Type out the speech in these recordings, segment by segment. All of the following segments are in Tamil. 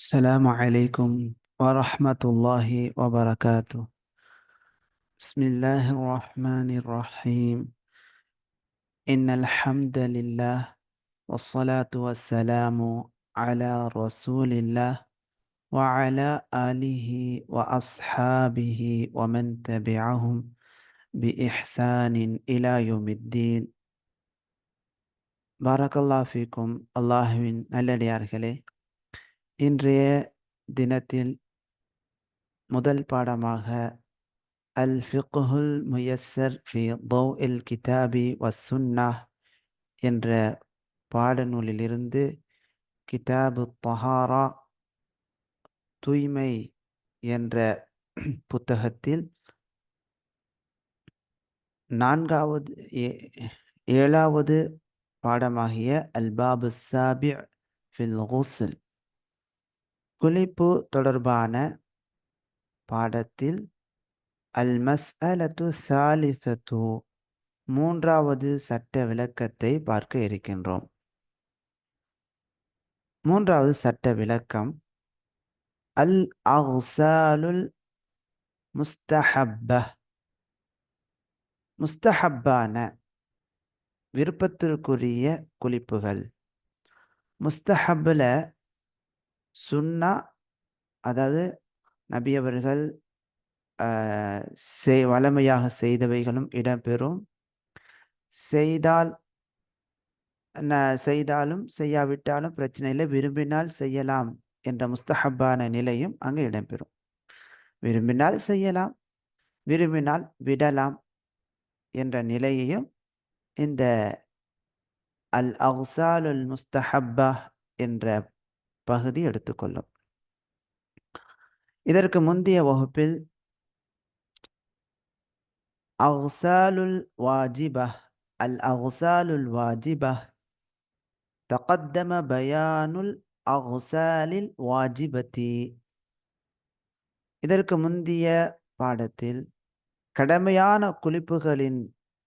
السلام عليكم ورحمة الله وبركاته. بسم الله الرحمن الرحيم. إن الحمد لله والصلاة والسلام على رسول الله وعلى آله وأصحابه ومن تبعهم بإحسان إلى يوم الدين. بارك الله فيكم. الله من الذي أركله இன்றைய தினத்தில் முதல் பாடமாக அல் ஃபிகுல் முயஸ்ஸர் ஃபி தௌ இல் கிதாபி வசுன்னா என்ற பாடநூலிலிருந்து கிதாபு தஹாரா தூய்மை என்ற புத்தகத்தில் நான்காவது ஏழாவது பாடமாகிய அல்பாபு சாபி ஃபில் குஸ்ல். குளிப்பு தொடர்பான பாடத்தில் அல் மஸ் அலத்து சாலிசத்து மூன்றாவது சட்ட விளக்கத்தை பார்க்க இருக்கின்றோம். மூன்றாவது சட்ட விளக்கம் அல் அஹ்சாலுல் முஸ்தஹப்ப. முஸ்தஹப்பான விருப்பத்திற்குரிய குளிப்புகள். முஸ்தஹப்பில் சுன்னா அதாவது நபி அவர்கள் செய் வளமையாக செய்தவைகளும் இடம்பெறும். செய்தால் செய்தாலும் செய்யாவிட்டாலும் பிரச்சனை இல்லை விரும்பினால் செய்யலாம் என்ற முஸ்தஹப்பான நிலையும் அங்கு இடம்பெறும். விரும்பினால் செய்யலாம் விரும்பினால் விடலாம் என்ற நிலையையும் இந்த அல் அஹ்சாலுல் முஸ்தஹப்பா என்ற பகுதி எடுத்துக்கொள்ளும். இதற்கு முந்தைய வகுப்பில் அஹ்சாலுல் வாஜிபா அல் அஹ்சாலுல் வாஜிபா தகத்தம பயானுல் அஹ்சாலில் வாஜிபதி. இதற்கு முந்தைய பாடத்தில் கடமையான குளிப்புகளின்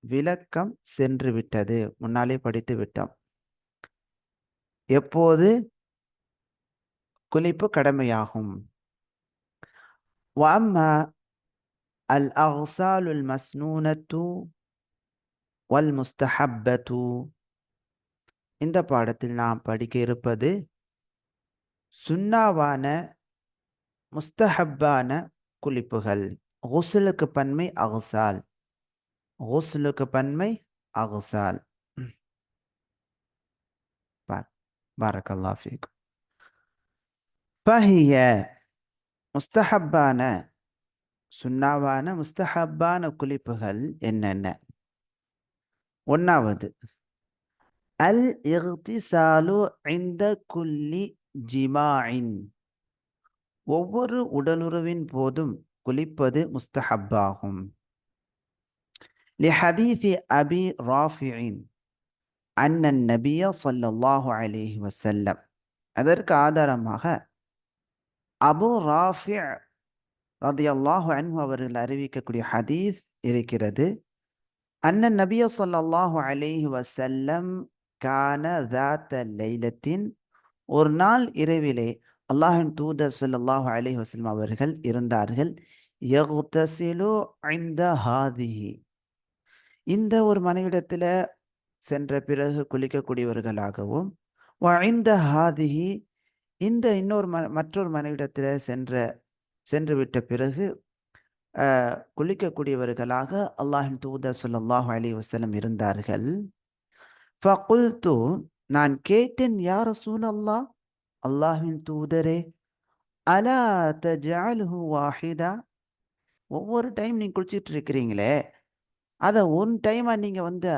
விளக்கம் சென்று விட்டது முன்னாலே படித்து விட்டோம் எப்போது? குளிப்பு கடமையாகும். வாம்மா அல் அஹ்சாலுல் மஸ்னூனத்து வல் முஸ்தஹப்பத்து இந்த பாடத்தில் நாம் படிக்க இருப்பது சுன்னாவான முஸ்தஹப்பான குளிப்புகள். ஹுசலுக்கு பன்மை அகசால். ஹுசலுக்கு பன்மை அகசால். பாரக்கல்லாஃபிக்கும் ஃபீக்கும் பஹிய முஸ்தஹப்பான சுன்னாவான முஸ்தஹப்பான குளிப்புகள் என்னென்ன ஒன்னாவது அல் இஹ்திசாலு இந்த குல்லி ஜிமாயின் ஒவ்வொரு உடலுறவின் போதும் குளிப்பது முஸ்தஹப்பாகும் لحديث أبي رافع أن النبي صلى الله عليه وسلم அதற்கு ஆதாரமாக அபு ராஃபி ரதி அல்லாஹு அன்பு அவர்கள் அறிவிக்கக்கூடிய ஹதீஸ் இருக்கிறது. அண்ணன் நபிய சொல்லாஹு அலேஹி வசல்லம் கான தாத்த லைலத்தின் ஒரு நாள் இரவிலே அல்லாஹின் தூதர் சொல்லாஹு அலேஹி வசல்லம் அவர்கள் இருந்தார்கள். இந்த இந்த ஒரு மனைவிடத்தில் சென்ற பிறகு குளிக்கக்கூடியவர்களாகவும் இந்த ஹாதிஹி இந்த இன்னொரு ம மற்றொரு மனைவிடத்தில் சென்ற சென்று விட்ட பிறகு குளிக்கக்கூடியவர்களாக அல்லாஹின் தூதர் சொல்லாஹு அலி வசலம் இருந்தார்கள். ஃபகுல்து நான் கேட்டேன் யார் ரசூல் அல்லாஹ் அல்லாஹின் தூதரே அலா தஜாலுஹு வாஹிதா? ஒவ்வொரு டைம் நீங்கள் குளிச்சிட்டு இருக்கிறீங்களே அதை ஒன் டைமாக நீங்கள் வந்து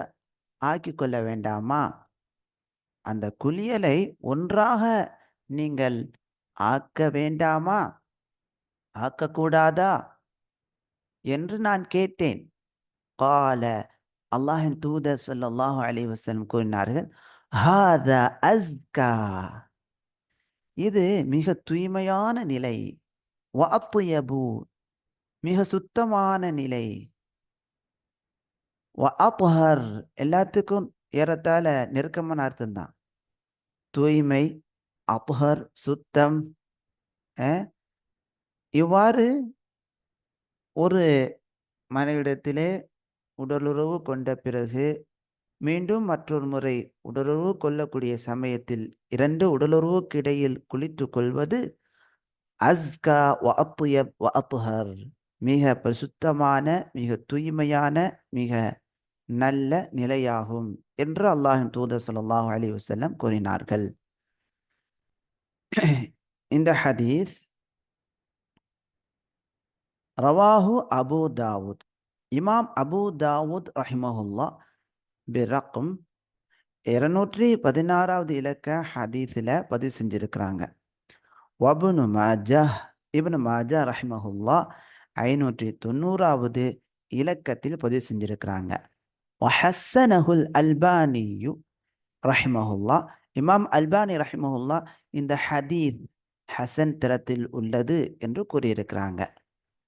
ஆக்கி கொள்ள வேண்டாமா? அந்த குளியலை ஒன்றாக நீங்கள் ஆக்க வேண்டாமா? ஆக்கக்கூடாதா? என்று நான் கேட்டேன். கால அல்லாஹின் தூதர் சொல்லாஹு அலி வசலம் கூறினார்கள் ஹாத அஸ்கா. இது மிக தூய்மையான நிலை. வஅத்யபு. மிக சுத்தமான நிலை. வஅத்ஹர். எல்லாத்துக்கும் ஏறத்தாழ நெருக்கமான அர்த்தம்தான். தூய்மை அப்ஹர் சுத்தம் இவ்வாறு ஒரு மனைவிடத்திலே உடலுறவு கொண்ட பிறகு மீண்டும் மற்றொரு முறை உடலுறவு கொள்ளக்கூடிய சமயத்தில் இரண்டு உடலுறவுக்கு இடையில் குளித்து கொள்வது அஸ்கா வ அத்யப் மிக பிரசுத்தமான மிக தூய்மையான மிக நல்ல நிலையாகும் என்று அல்லாஹின் தூதர் சல்லாஹ் அலி வசல்லம் கூறினார்கள். இந்த ஹதீஸ் ரவாஹு அபு தாவூத். இமாம் அபு தாவூத் ரஹிமஹுல்லா பிரக்கும் இருநூற்றி பதினாறாவது இலக்க ஹதீஸில் பதிவு செஞ்சிருக்கிறாங்க. வபுனு மாஜா இப்னு மாஜா ரஹிமஹுல்லா ஐநூற்றி தொண்ணூறாவது இலக்கத்தில் பதிவு செஞ்சிருக்கிறாங்க. வஹசனஹுல் அல்பானியு ரஹிமஹுல்லா இமாம் அல்பானி ரஹிமஹுல்லா இந்த ஹதீத் ஹசன் தரத்தில் உள்ளது என்று கூறியிருக்கிறாங்க.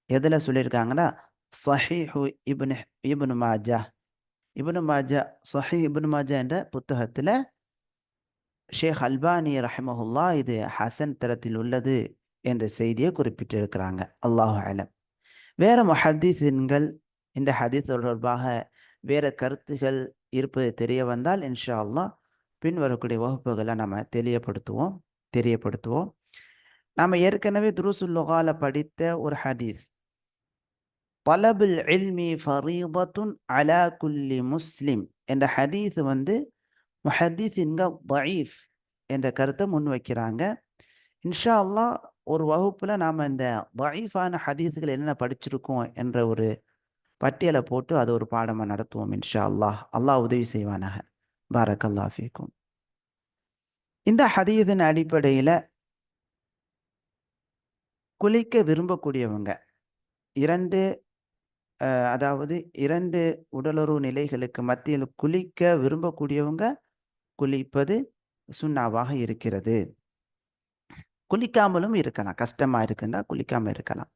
எதில் சொல்லியிருக்காங்கன்னா சஹிஹு இப்னு இப்னு மாஜா. இப்னு மாஜா சஹி இப்னு மாஜா என்ற புத்தகத்தில் ஷேக் அல்பானி ரஹிமஹுல்லா இது ஹசன் தரத்தில் உள்ளது என்ற செய்தியை குறிப்பிட்டிருக்கிறாங்க. அல்லாஹு அலம். வேற முஹத்தீசின்கள் இந்த ஹதீஸ் தொடர்பாக வேற கருத்துகள் இருப்பது தெரிய வந்தால் இன்ஷா அல்லாஹ் பின் வரக்கூடிய வகுப்புகளை நம்ம தெளியப்படுத்துவோம் தெரியப்படுத்துவோம். நாம் ஏற்கனவே துருசுல் லொகால படித்த ஒரு ஹதீஸ். பலபுல் இல்மி ஃபரீபத்துன் அலா குல்லி முஸ்லிம் என்ற ஹதீஸ் வந்து முஹதீஸின்கள் தயீஃப் என்ற கருத்தை முன்வைக்கிறாங்க. இன்ஷா அல்லாஹ் ஒரு வகுப்பில் நாம் இந்த தயீஃபான ஹதீஸ்கள் என்னென்ன படிச்சிருக்கோம் என்ற ஒரு பட்டியலை போட்டு அது ஒரு பாடமாக நடத்துவோம் இன்ஷா அல்லாஹ். அல்லாஹ் உதவி செய்வானாக. பாரக்கல்லா ஃபீக்கும். இந்த ஹதீதின் அடிப்படையில் குளிக்க விரும்பக்கூடியவங்க இரண்டு அதாவது இரண்டு உடலுறவு நிலைகளுக்கு மத்தியில் குளிக்க விரும்பக்கூடியவங்க குளிப்பது சுண்ணாவாக இருக்கிறது. குளிக்காமலும் இருக்கலாம் கஷ்டமாக இருக்குன்னா குளிக்காமல் இருக்கலாம்.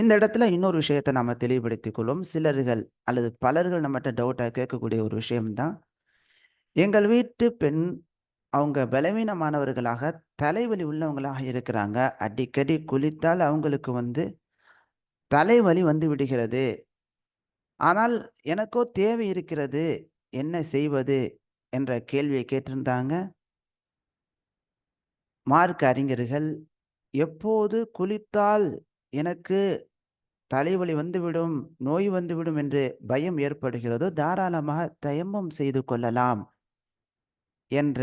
இந்த இடத்துல இன்னொரு விஷயத்தை நம்ம தெளிவுபடுத்திக் கொள்வோம். சிலர்கள் அல்லது பலர்கள் நம்மகிட்ட டவுட்டாக கேட்கக்கூடிய ஒரு விஷயம்தான் எங்கள் வீட்டு பெண் அவங்க பலவீனமானவர்களாக தலைவலி உள்ளவங்களாக இருக்கிறாங்க. அடிக்கடி குளித்தால் அவங்களுக்கு வந்து தலைவலி வந்து விடுகிறது. ஆனால் எனக்கோ தேவை இருக்கிறது என்ன செய்வது என்ற கேள்வியை கேட்டிருந்தாங்க. மார்க் அறிஞர்கள் எப்போது குளித்தால் எனக்கு தலைவலி வந்துவிடும் நோய் வந்துவிடும் என்று பயம் ஏற்படுகிறதோ தாராளமாக தயம்பம் செய்து கொள்ளலாம். என்ற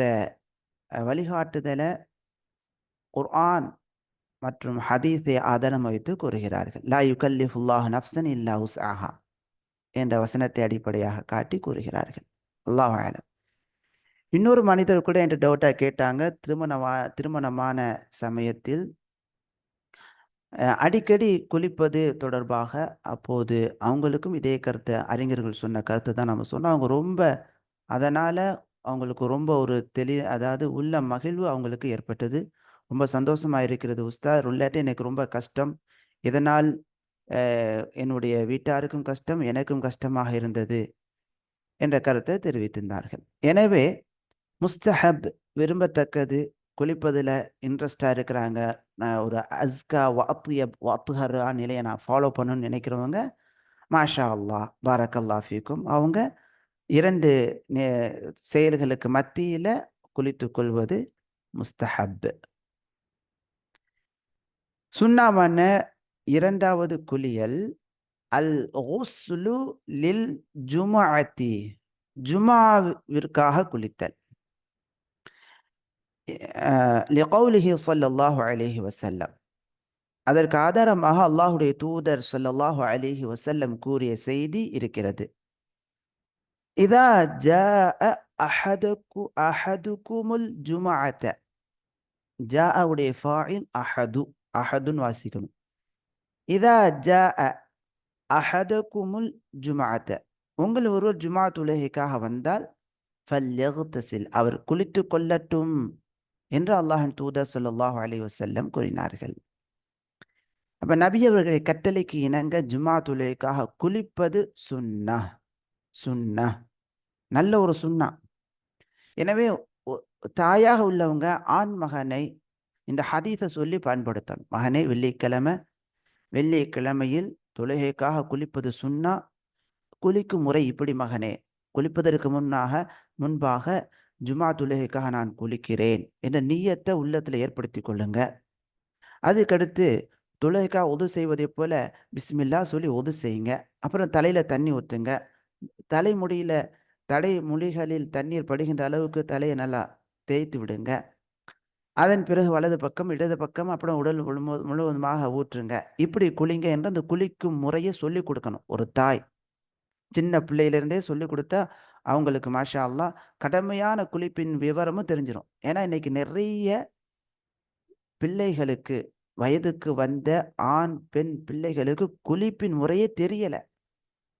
வழிகாட்டுதலை குர்ஆன் மற்றும் ஹதீஸை ஆதாரம் வைத்து கூறுகிறார்கள். லா யுகல்லிஃபுல்லாஹ் நப்சன் இல்லா உஸ்ஆஹா என்ற வசனத்தை அடிப்படையாக காட்டி கூறுகிறார்கள். அல்லாஹ் ஆலம் இன்னொரு மனிதர் கூட என்ற டவுட்டாக கேட்டாங்க. திருமணமா திருமணமான சமயத்தில் அடிக்கடி குளிப்பது தொடர்பாக அப்போது அவங்களுக்கும் இதே கருத்தை அறிஞர்கள் சொன்ன கருத்தை தான் நம்ம சொன்னோம். அவங்க ரொம்ப அதனால் அவங்களுக்கு ரொம்ப ஒரு தெளி அதாவது உள்ள மகிழ்வு அவங்களுக்கு ஏற்பட்டது. ரொம்ப சந்தோஷமா இருக்கிறது உஸ்தாத். இல்லாட்டி எனக்கு ரொம்ப கஷ்டம். இதனால் என்னுடைய வீட்டாருக்கும் கஷ்டம் எனக்கும் கஷ்டமாக இருந்தது என்ற கருத்தை தெரிவித்திருந்தார்கள். எனவே முஸ்தஹப் விரும்பத்தக்கது குளிப்பதில் இன்ட்ரெஸ்டாக இருக்கிறாங்க. நான் ஒரு அஸ்கா வாத்தியப் வாத்துஹரா நிலையை நான் ஃபாலோ பண்ணணும்னு நினைக்கிறவங்க மாஷா அல்லாஹ் பாரக் ஃபீக்கும். அவங்க இரண்டு நே- செயல்களுக்கு மத்தியில் குளித்துக் கொள்வது முஸ்தஹப். சுண்ணாமான இரண்டாவது குளியல் அல் குஸ்லு லில் ஜுமாஅத்தி ஜுமாவிற்காக குளித்தல். லிகௌலிஹி சொல்லல்லாஹு அலிஹி வசல்லம் அதற்கு ஆதாரமாக அல்லாஹுடைய தூதர் சொல்லல்லாஹு அலிஹி வசல்லம் கூறிய செய்தி இருக்கிறது. இதா ஜாஅ அஹதுக்கு அஹதுக்குமுல் ஜுமாஅத்த ஜ உடைய ஃபாயில் அஹது அஹதுன்னு வாசிக்கணும். இதா ஜாஅ அஹதுக்குமுல் ஜுமாஅத்த உங்கள் ஒருவர் ஜுமா தொழுகைக்காக வந்தால் ஃபல்யகுத்தசில் அவர் குளித்து கொள்ளட்டும் என்று அல்லாஹின் தூதர் ஸல்லல்லாஹு அலி வசல்லம் கூறினார்கள். அப்ப நபி அவர்களை கட்டளைக்கு இணங்க ஜுமா தொழுகைக்காக குளிப்பது சுன்னா சுன்னா நல்ல ஒரு சுன்னா எனவே தாயாக உள்ளவங்க ஆண் மகனை இந்த ஹதீஸை சொல்லி பயன்படுத்தணும். மகனே வெள்ளிக்கிழமை வெள்ளிக்கிழமையில் தொழுகைக்காக குளிப்பது சுன்னா குளிக்கும் முறை இப்படி மகனே குளிப்பதற்கு முன்னாக முன்பாக ஜுமா தொழுகைக்காக நான் குளிக்கிறேன் என்ற நீயத்தை உள்ளத்தில் ஏற்படுத்தி கொள்ளுங்க. அதுக்கடுத்து தொழுகைக்காக உது செய்வதை போல பிஸ்மில்லா சொல்லி உது செய்யுங்க. அப்புறம் தலையில் தண்ணி ஊற்றுங்க தலைமுடியில் தலை முழிகளில் தண்ணீர் படுகின்ற அளவுக்கு தலையை நல்லா தேய்த்து விடுங்க. அதன் பிறகு வலது பக்கம் இடது பக்கம் அப்புறம் உடல் முழுவதுமாக ஊற்றுங்க. இப்படி குளிங்க என்று அந்த குளிக்கும் முறையை சொல்லி கொடுக்கணும். ஒரு தாய் சின்ன பிள்ளையிலேருந்தே சொல்லி கொடுத்தா அவங்களுக்கு மாஷா அல்லா கடமையான குளிப்பின் விவரமும் தெரிஞ்சிடும் ஏன்னா இன்னைக்கு நிறைய பிள்ளைகளுக்கு வயதுக்கு வந்த ஆண் பெண் பிள்ளைகளுக்கு குளிப்பின் முறையே தெரியலை.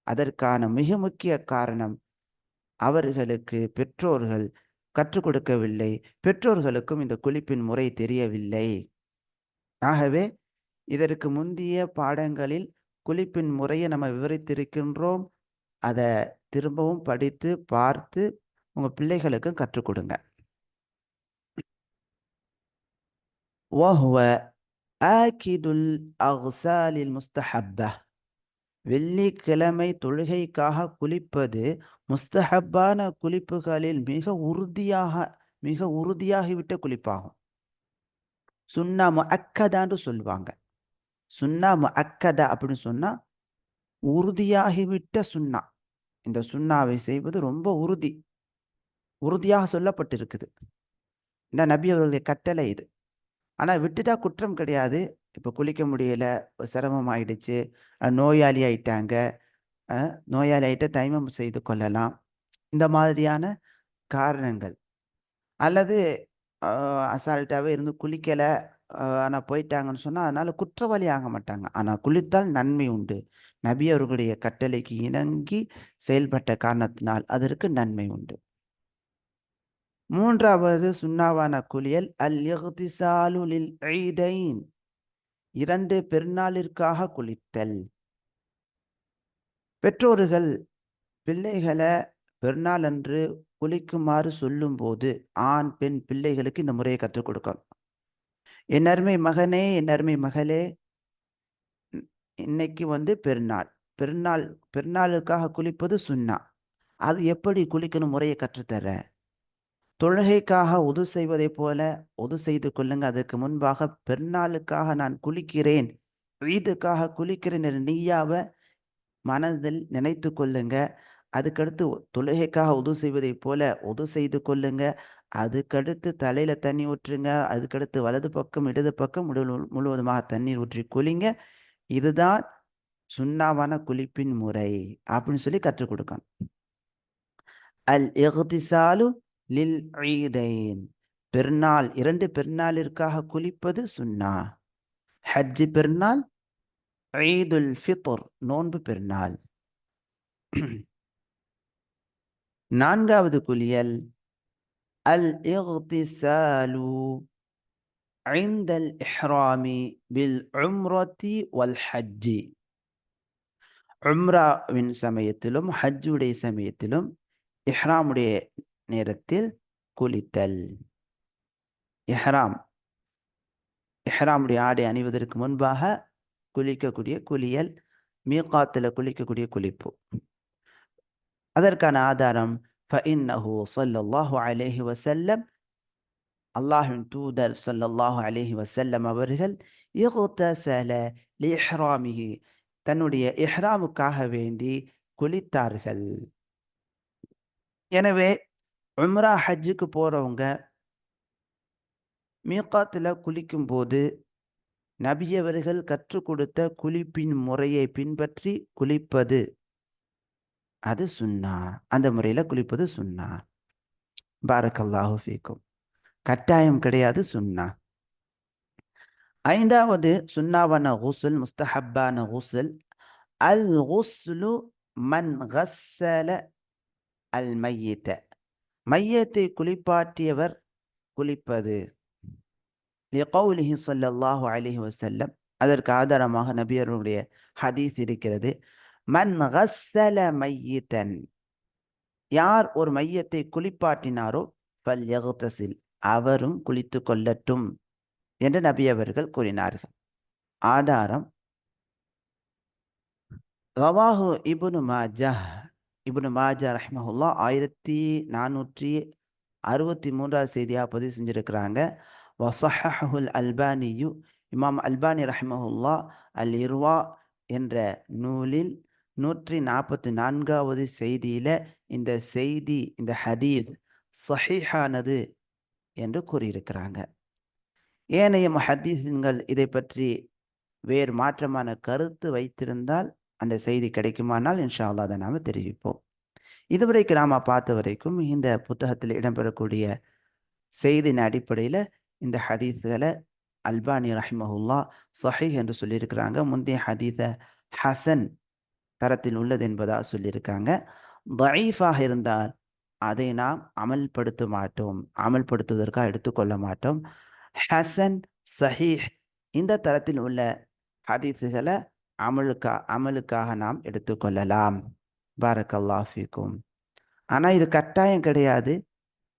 அதற்கான மிக முக்கிய காரணம் அவர்களுக்கு பெற்றோர்கள் கற்றுக் கொடுக்கவில்லை பெற்றோர்களுக்கும் இந்த குளிப்பின் முறை தெரியவில்லை ஆகவே இதற்கு முந்திய பாடங்களில் குளிப்பின் முறையை நம்ம விவரித்திருக்கின்றோம் அதை திரும்பவும் படித்து பார்த்து உங்க பிள்ளைகளுக்கும் கற்றுக் கொடுங்க وهو آكد الأغسال المستحبة வெள்ளிக்கிழமை தொழுகைக்காக குளிப்பது முஸ்தஹப்பான குளிப்புகளில் மிக உறுதியாக மிக உறுதியாகிவிட்ட குளிப்பாகும். சுன்னா முஅக்கதான்னு சொல்லுவாங்க. சுன்னா அக்கதா அப்படின்னு சொன்னா உறுதியாகிவிட்ட சுண்ணா இந்த சுண்ணாவை செய்வது ரொம்ப உறுதி. உறுதியாக சொல்லப்பட்டிருக்குது. இந்த நபி அவர்களுடைய கட்டளை இது. ஆனா விட்டுட்டா குற்றம் கிடையாது. இப்போ குளிக்க முடியல சிரமம் ஆயிடுச்சு நோயாளி ஆயிட்டாங்க நோயாளி ஆயிட்ட தைமம் செய்து கொள்ளலாம். இந்த மாதிரியான காரணங்கள். அல்லது அசால்ட்டாகவே இருந்து குளிக்கலை ஆனால் போயிட்டாங்கன்னு சொன்னால் அதனால் குற்றவாளி ஆக மாட்டாங்க. ஆனால் குளித்தால் நன்மை உண்டு. நபி அவர்களுடைய கட்டளைக்கு இணங்கி செயல்பட்ட காரணத்தினால் அதற்கு நன்மை உண்டு. மூன்றாவது சுண்ணாவான குளியல் அல் எஹ்திசாலுலில் ஐதைன் இரண்டு பெருநாளிற்காக குளித்தல். பெற்றோர்கள் பிள்ளைகளை பெருநாள் அன்று குளிக்குமாறு சொல்லும்போது ஆண் பெண் பிள்ளைகளுக்கு இந்த முறையை கற்றுக் கொடுக்கணும். என் அருமை மகனே என் அருமை மகளே இன்னைக்கு வந்து பெருநாள். பெருநாள் பெருநாளுக்காக குளிப்பது சுன்னா அது எப்படி குளிக்கணும் முறையை கற்றுத்தர்றேன் தொழுகைக்காக உது செய்வதைப் போல உது செய்து கொள்ளுங்க. அதற்கு முன்பாக பெருநாளுக்காக நான் குளிக்கிறேன். ஈதுக்காக குளிக்கிறேன் என்ற நீயாவை மனதில் நினைத்து கொள்ளுங்க. அதுக்கடுத்து தொழுகைக்காக உது செய்வதைப் போல உது செய்து கொள்ளுங்க. அதுக்கடுத்து தலையில தண்ணி ஊற்றுங்க. அதுக்கடுத்து வலது பக்கம் இடது பக்கம் முழு முழுவதுமாக தண்ணீர் ஊற்றி குளிங்க. இதுதான் சுண்ணாவான குளிப்பின் முறை அப்படின்னு சொல்லி கற்றுக் கொடுக்கணும். அல் இஹ்திசாலு லில் ஈதைன் பெருநாள் இரண்டு பெருநாளிற்காக குளிப்பது சுன்னா ஹஜ்ஜி பெருநாள் ஈதுல் ஃபித்ர் நோன்பு பெருநாள் நான்காவது குளியல் அல் இஹ்திசாலு عند الإحرام بالعمرة والحج உம்ராவின் சமயத்திலும் ஹஜ்ஜுடைய சமயத்திலும் இஹ்ராமுடைய நேரத்தில் குளித்தல். எஹ்ராம் எஹராமுடைய ஆடை அணிவதற்கு முன்பாக குளிக்கக்கூடிய குளியல் மீகாத்தில் குளிக்கக்கூடிய குளிப்பு. அதற்கான ஆதாரம் ஃபஇன்னஹு சல்லல்லாஹு அலேஹி வசல்லம் அல்லாஹின் தூதர் சல்லல்லாஹு அலேஹி வசல்லம் அவர்கள் இகுத்தசல தன்னுடைய இஹ்ராமுக்காக வேண்டி குளித்தார்கள். எனவே உம்ரா ஹஜ்ஜுக்கு போகிறவங்க மீகாத்தில் குளிக்கும்போது நபியவர்கள் கற்றுக் கொடுத்த குளிப்பின் முறையை பின்பற்றி குளிப்பது. அது சுன்னா. அந்த முறையில் குளிப்பது சுன்னா. பாரக்கல்லாஹு ஃபீக்கும். கட்டாயம் கிடையாது சுன்னா. ஐந்தாவது சுன்னாவான ஹூசுல் முஸ்தஹப்பான ஹூசுல் அல் குஸ்லு மன் ஹஸ்ஸல அல் மையத்தை. மையத்தை குளிப்பாட்டியவர் குளிப்பது. லிகௌலிஹி ஸல்லல்லாஹு அலைஹி அதற்கு ஆதாரமாக நபியருடைய ஹதீஸ் இருக்கிறது. மன் மையத்தன் மையித்தன். யார் ஒரு மையத்தை குளிப்பாட்டினாரோ பல் யக்தசில் அவரும் குளித்து கொள்ளட்டும் என்று நபி அவர்கள் கூறினார்கள். ஆதாரம். ரவாஹு இபுனு மாஜா இபுனு மாஜா ரஹ்மஹுல்லா ஆயிரத்தி நானூற்றி அறுபத்தி மூன்றாவது செய்தியாக பதிவு செஞ்சுருக்கிறாங்க. வசஹுல் அல்பானியு இமாம் அல்பானி ரஹ்மஹுல்லா அல் இர்வா என்ற நூலில் நூற்றி நாற்பத்தி நான்காவது செய்தியில் இந்த செய்தி இந்த ஹதீத் சஹீஹானது என்று கூறியிருக்கிறாங்க. ஏனைய ஹதீஸ்கள் இதை பற்றி வேறு மாற்றமான கருத்து வைத்திருந்தால் அந்த செய்தி கிடைக்குமானால் இன்ஷா அல்லா அதை நாம் தெரிவிப்போம். இதுவரைக்கும் நாம் பார்த்த வரைக்கும் இந்த புத்தகத்தில் இடம்பெறக்கூடிய செய்தியின் அடிப்படையில் இந்த ஹதீஸ்களை அல்பானி ரஹிமஹுல்லா சஹீஹ் என்று சொல்லியிருக்கிறாங்க. முந்தைய ஹதீஸை ஹசன் தரத்தில் உள்ளது என்பதாக சொல்லியிருக்காங்க. தயீஃபாக இருந்தால் அதை நாம் அமல்படுத்த மாட்டோம். அமல்படுத்துவதற்காக எடுத்துக்கொள்ள மாட்டோம். ஹசன் சஹீஹ் இந்த தரத்தில் உள்ள ஹதீஸுகளை அமலுக்கா அமலுக்காக நாம் எடுத்துக்கொள்ளலாம் பாரக்கல்லா ஃபீக்கும். ஆனால் இது கட்டாயம் கிடையாது.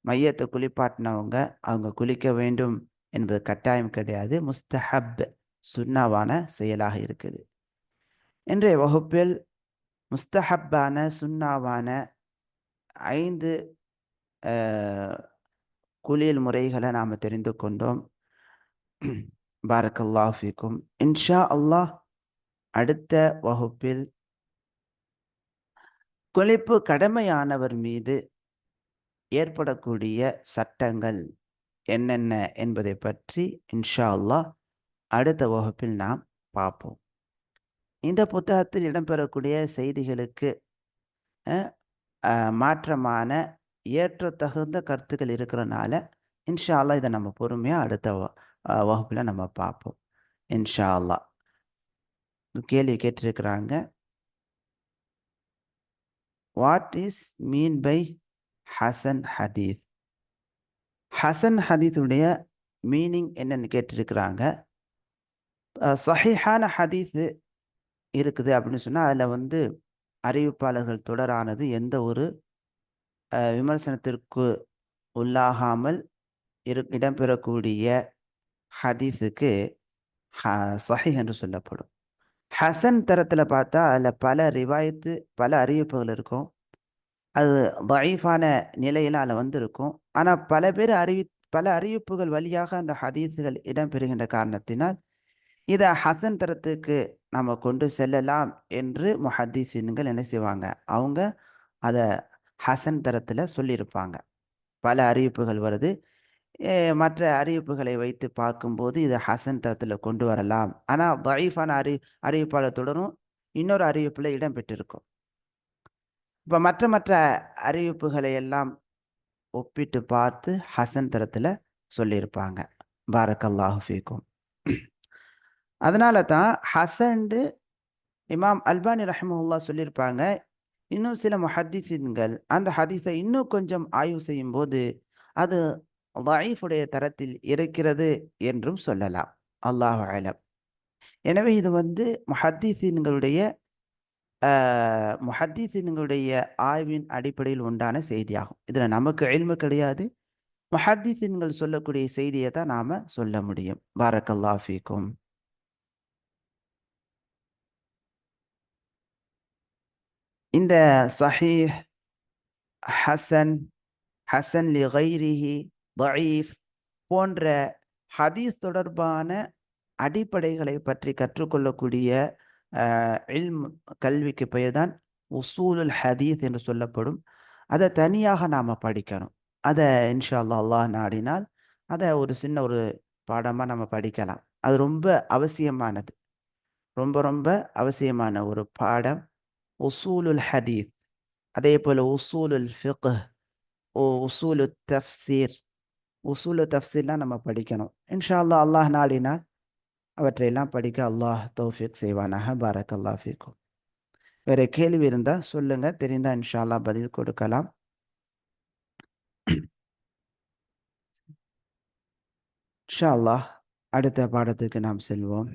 மையத்தை குளிப்பாட்டினவங்க அவங்க குளிக்க வேண்டும் என்பது கட்டாயம் கிடையாது. முஸ்தஹப் சுன்னாவான செயலாக இருக்குது. இன்றைய வகுப்பில் முஸ்தஹப்பான சுன்னாவான ஐந்து குளியல் முறைகளை நாம் தெரிந்து கொண்டோம். பாரக்கல்லா ஃபீக்கும். இன்ஷா அல்லாஹ் அடுத்த வகுப்பில் குளிப்பு கடமையானவர் மீது ஏற்படக்கூடிய சட்டங்கள் என்னென்ன என்பதை பற்றி இன்ஷா அல்லாஹ் அடுத்த வகுப்பில் நாம் பார்ப்போம். இந்த புத்தகத்தில் இடம்பெறக்கூடிய செய்திகளுக்கு மாற்றமான ஏற்றத்தகுந்த கருத்துக்கள் இருக்கிறனால இன்ஷா அல்லா இதை நம்ம பொறுமையாக அடுத்த வகுப்பில் நம்ம பார்ப்போம். இன்ஷா அல்லா கேள்வி கேட்டிருக்கிறாங்க. வாட் இஸ் மீன் பை ஹசன் ஹதீத் ஹசன் ஹதீத்துடைய மீனிங் என்னன்னு கேட்டிருக்கிறாங்க. சஹிஹான ஹதீஸு இருக்குது அப்படின்னு சொன்னால் அதில் வந்து அறிவிப்பாளர்கள் தொடரானது எந்த ஒரு விமர்சனத்திற்கு உள்ளாகாமல் இரு இடம்பெறக்கூடிய ஹதீஸுக்கு ஹ சஹி என்று சொல்லப்படும். ஹசன் தரத்தில் பார்த்தா அதில் பல ரிவாயத்து பல அறிவிப்புகள் இருக்கும். அது தயீஃபான நிலையில் அதில் வந்து இருக்கும் ஆனால் பல பேர் அறிவி பல அறிவிப்புகள் வழியாக அந்த ஹதீஸுகள் இடம்பெறுகின்ற காரணத்தினால் இதை ஹசன் தரத்துக்கு நம்ம கொண்டு செல்லலாம் என்று முஹதீசின்கள் என்ன செய்வாங்க? அவங்க அதை ஹசன் தரத்தில் சொல்லியிருப்பாங்க. பல அறிவிப்புகள் வருது. மற்ற அறிவிப்புகளை வைத்து பார்க்கும்போது இதை ஹசன் தரத்தில் கொண்டு வரலாம். ஆனால் தயீஃபான அறி அறிவிப்பாளர் தொடரும். இன்னொரு அறிவிப்பில் இடம் பெற்றிருக்கும். இப்போ மற்ற மற்ற அறிவிப்புகளை எல்லாம் ஒப்பிட்டு பார்த்து ஹசன் தரத்தில் சொல்லியிருப்பாங்க. பாரக்கல்லாஹுஃபீக்கும் அதனால தான் ஹசண்டு இமாம் அல்பானி ரஹமுல்லா சொல்லியிருப்பாங்க இன்னும் சில முஹத்திசின்கள் அந்த ஹதீஸை இன்னும் கொஞ்சம் ஆய்வு செய்யும் போது அது லாயிஃபுடைய தரத்தில் இருக்கிறது என்றும் சொல்லலாம். அல்லாஹ் ஆலம் எனவே இது வந்து முஹத்தீசின்களுடைய முஹத்தீசின்களுடைய ஆய்வின் அடிப்படையில் உண்டான செய்தியாகும். இதில் நமக்கு எல்மு கிடையாது. முஹத்தீசின்கள் சொல்லக்கூடிய செய்தியை தான் நாம் சொல்ல முடியும். பாரக்கல்லா ஃபீக்கும். இந்த சஹீஹ் ஹசன் ஹசன் லி கைரிஹி தயீஃப் போன்ற ஹதீஸ் தொடர்பான அடிப்படைகளை பற்றி கற்றுக்கொள்ளக்கூடிய இல்ம் கல்விக்கு பெயர் தான் உசூலுல் ஹதீஸ் என்று சொல்லப்படும். அதை தனியாக நாம் படிக்கணும். அதை இன்ஷா அல்லா அல்லாஹ் நாடினால் அதை ஒரு சின்ன ஒரு பாடமாக நம்ம படிக்கலாம். அது ரொம்ப அவசியமானது. ரொம்ப ரொம்ப அவசியமான ஒரு பாடம் உசூலுல் ஹதீஸ். அதே போல் உசூலுல் ஃபிக் ஓ உசூலு தஃப்சீர். உசூல தஃப்சீர்லாம் நம்ம படிக்கணும். இன்ஷா அல்லா அல்லாஹ் நாடினால் அவற்றையெல்லாம் படிக்க அல்லாஹ் தௌஃபிக் செய்வானாக. பாரக் அல்லா ஃபீக்கும். வேற கேள்வி இருந்தால் சொல்லுங்க. தெரிந்தால் இன்ஷா அல்லா பதில் கொடுக்கலாம். இன்ஷா அல்லாஹ் அடுத்த பாடத்துக்கு நாம் செல்வோம்.